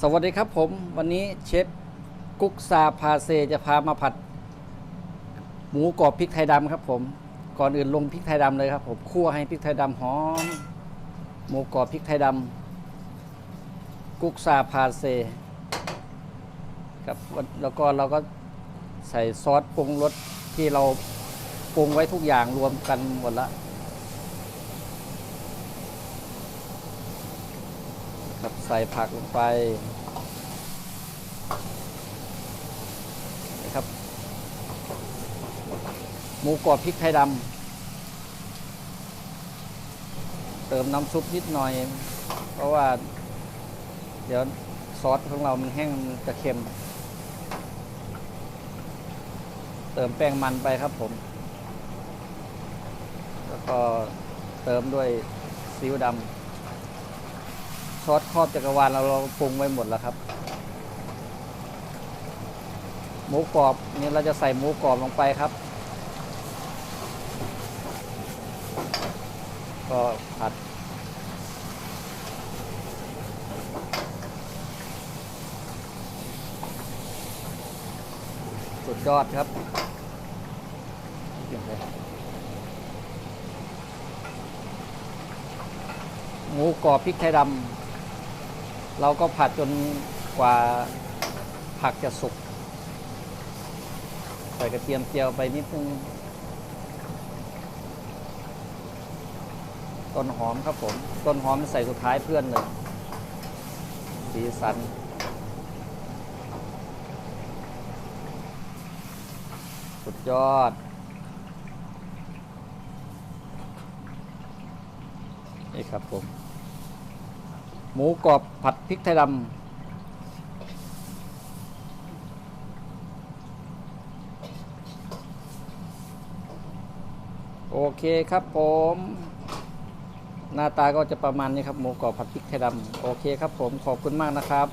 สวัสดีครับผมวันนี้เชฟกุ๊กซาพาเซจะพามาผัด หมูกรอบพริกไทยดำครับ ผม ก่อนอื่นลงพริกไทยดำเลยครับ ผมคั่วให้พริกไทยดำหอมหมูกรอบพริกไทยดำกุ๊กซาพาเซครับแล้วก็เราก็ใส่ซอสปรุงรสที่เราปรุงไว้ทุกอย่างรวมกันหมดละ ครับใส่ผักลงไปนี่ครับหมูกรอบพริกไทยดำเติมน้ำซุปนิดหน่อย เพราะว่า เดี๋ยวซอสของเรามันแห้งมันจะเค็ม เติมแป้งมันไปครับผม แล้วก็เติมด้วยซีอิ๊วดำ ซอสครอบจักรวาลเราเราปรุงไว้หมดแล้วครับ หมูกรอบนี่เราจะใส่หมูกรอบลงไปครับ ก็ผัดสุดยอดครับหมูกรอบพริกไทยดำ เราก็ผัดจนกว่าผักจะสุกใส่กระเทียมเจียวไปนิดนึง ต้นหอมครับผม ต้นหอมใส่สุดท้ายเพื่อนเลยสีสันสุดยอด นี่ครับผม หมูกรอบผัดพริกไทยดำโอเคครับผม หน้าตาก็จะประมาณนี้ครับ หมูกรอบผัดพริกไทยดำโอเคครับผมขอบคุณมากนะครับ